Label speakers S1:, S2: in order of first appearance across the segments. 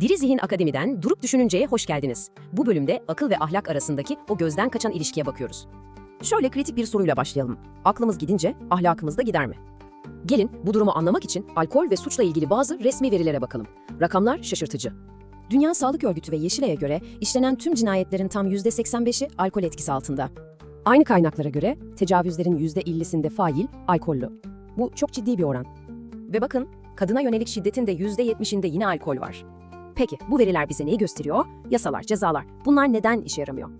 S1: Diri Zihin Akademi'den Durup Düşününce'ye hoş geldiniz. Bu bölümde akıl ve ahlak arasındaki o gözden kaçan ilişkiye bakıyoruz. Şöyle kritik bir soruyla başlayalım. Aklımız gidince ahlakımız da gider mi? Gelin bu durumu anlamak için alkol ve suçla ilgili bazı resmi verilere bakalım. Rakamlar şaşırtıcı. Dünya Sağlık Örgütü ve Yeşilay'a göre işlenen tüm cinayetlerin tam %85'i alkol etkisi altında. Aynı kaynaklara göre tecavüzlerin %50'sinde fail alkollü. Bu çok ciddi bir oran. Ve bakın kadına yönelik şiddetin de %70'inde yine alkol var. Peki bu veriler bize neyi gösteriyor? Yasalar, cezalar. Bunlar neden işe yaramıyor?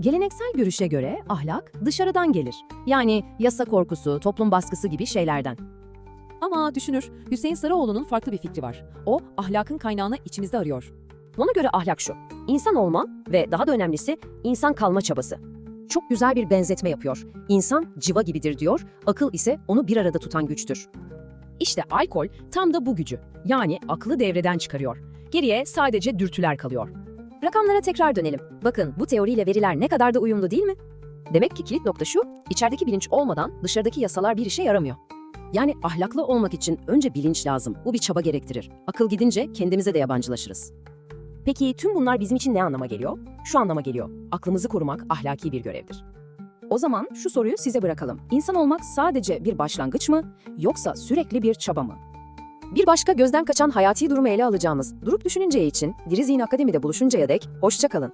S1: Geleneksel görüşe göre ahlak dışarıdan gelir. Yani yasa korkusu, toplum baskısı gibi şeylerden.
S2: Ama düşünür, Hüseyin Sarıoğlu'nun farklı bir fikri var. O, ahlakın kaynağını içimizde arıyor.
S1: Ona göre ahlak şu. İnsan olma ve daha da önemlisi insan kalma çabası. Çok güzel bir benzetme yapıyor. İnsan civa gibidir diyor, akıl ise onu bir arada tutan güçtür. İşte alkol tam da bu gücü. Yani aklı devreden çıkarıyor. Geriye sadece dürtüler kalıyor. Rakamlara tekrar dönelim. Bakın bu teoriyle veriler ne kadar da uyumlu değil mi? Demek ki kilit nokta şu, içerideki bilinç olmadan dışarıdaki yasalar bir işe yaramıyor. Yani ahlaklı olmak için önce bilinç lazım. Bu bir çaba gerektirir. Akıl gidince kendimize de yabancılaşırız. Peki tüm bunlar bizim için ne anlama geliyor? Şu anlama geliyor. Aklımızı korumak ahlaki bir görevdir. O zaman şu soruyu size bırakalım. İnsan olmak sadece bir başlangıç mı yoksa sürekli bir çaba mı? Bir başka gözden kaçan hayati durumu ele alacağımız Durup Düşününceye için Diri Zihin Akademi'de buluşuncaya dek hoşça kalın.